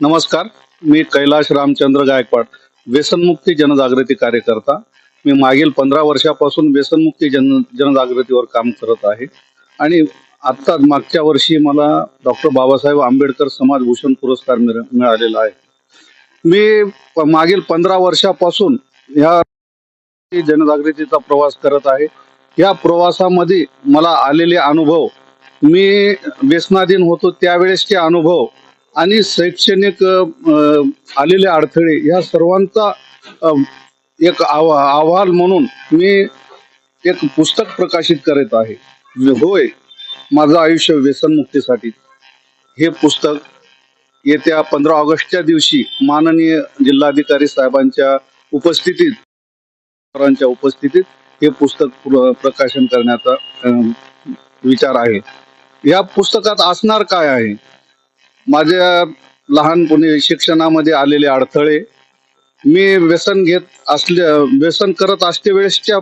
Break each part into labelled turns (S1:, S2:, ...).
S1: नमस्कार मी कैलाश रामचंद्र गायकवाड व्यसनमुक्ती जनजागृती कार्यकर्ता. मी मागील पंधरा वर्षापासून व्यसनमुक्ती जन जनजागृतीवर काम करत आहे. आणि आत्ता मागच्या वर्षी मला डॉक्टर बाबासाहेब आंबेडकर समाजभूषण पुरस्कार मिळ- मिळालेला आहे. मी प- मागील पंधरा वर्षापासून ह्या जनजागृतीचा प्रवास करत आहे. या प्रवासामध्ये मला आलेले अनुभव मी व्यसनाधीन होतो त्यावेळेसचे अनुभव आणि शैक्षणिक आलेले अडथळे या सर्वांचा एक आव- अहवाल म्हणून मी एक पुस्तक प्रकाशित करत आहे. होय माझं आयुष्य व्यसनमुक्तीसाठी. हे पुस्तक येत्या पंधरा ऑगस्टच्या दिवशी माननीय जिल्हाधिकारी साहेबांच्या उपस्थितीत सरांच्या उपस्थितीत हे पुस्तक प्र- प्रकाशन करण्याचा विचार आहे. या पुस्तकात असणार काय आहे? माझ्या लहानपणी शिक्षणामध्ये आलेले अडथळे मी व्यसन घेत असल्या व्यसन करत असते वेळेसच्या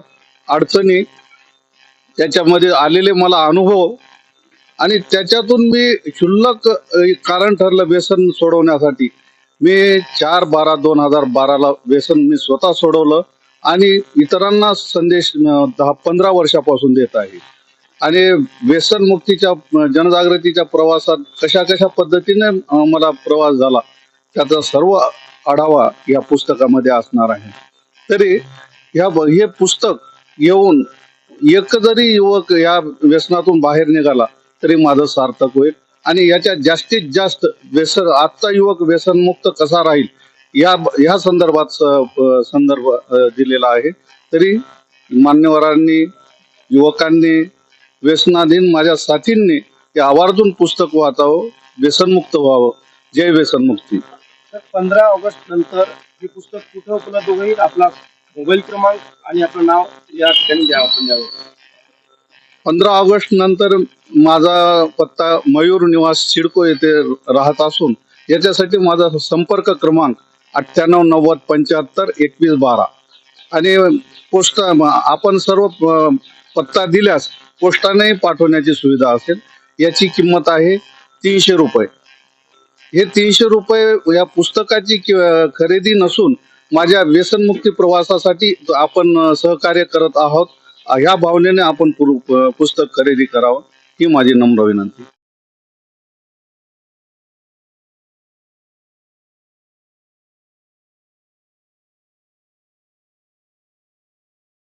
S1: अडचणी त्याच्यामध्ये आलेले मला अनुभव आणि त्याच्यातून मी क्षुल्लक कारण ठरलं व्यसन सोडवण्यासाठी. मी चार बारा दोन हजार बाराला व्यसन मी स्वतः सोडवलं आणि इतरांना संदेश दहा पंधरा वर्षापासून देत आहे. आणि व्यसन मुक्तीच्या जनजागृतीच्या प्रवासात कशा कशा पद्धतीने मला प्रवास झाला त्याचा सर्व आढावा या पुस्तकामध्ये असणार आहे. तरी ह्या हे पुस्तक येऊन एक जरी युवक या व्यसनातून बाहेर निघाला तरी माझं सार्थक होईल. आणि याच्यात जास्तीत जास्त व्यसन आजचा युवक व्यसनमुक्त कसा राहील या या संदर्भात स- संदर्भ दिलेला आहे. तरी मान्यवरांनी युवकांनी व्यसनाधीन माझ्या साथींनी हे आवर्जून पुस्तक वाचावं व्यसनमुक्त व्हावं. जय व्यसनमुक्ती.
S2: पंधरा ऑगस्ट नंतर हे पुस्तक कुठं उपलब्ध होईल? आपला मोबाईल क्रमांक आणि आपलं नाव या ठिकाणी द्यावं आपण द्यावं.
S1: पंधरा ऑगस्ट नंतर माझा पत्ता मयूर निवास सिडको येथे राहत असून याच्यासाठी माझा संपर्क क्रमांक अठ्ठ्याण्णव नव्वद पंच्याहत्तर एकवीस बारा. आणि पोस्ट आपण सर्व पत्ता दिल्यास पोस्टाने पाठवण्याची सुविधा असेल याची किंमत आहे तीनशे रुपये. हे तीनशे रुपये या पुस्तकाची खरेदी नसून माझ्या व्यसनमुक्ती प्रवासासाठी आपण सहकार्य करत आहोत. ह्या भावनेने आपण पुस्तक खरेदी करावं ही माझी नम्र विनंती.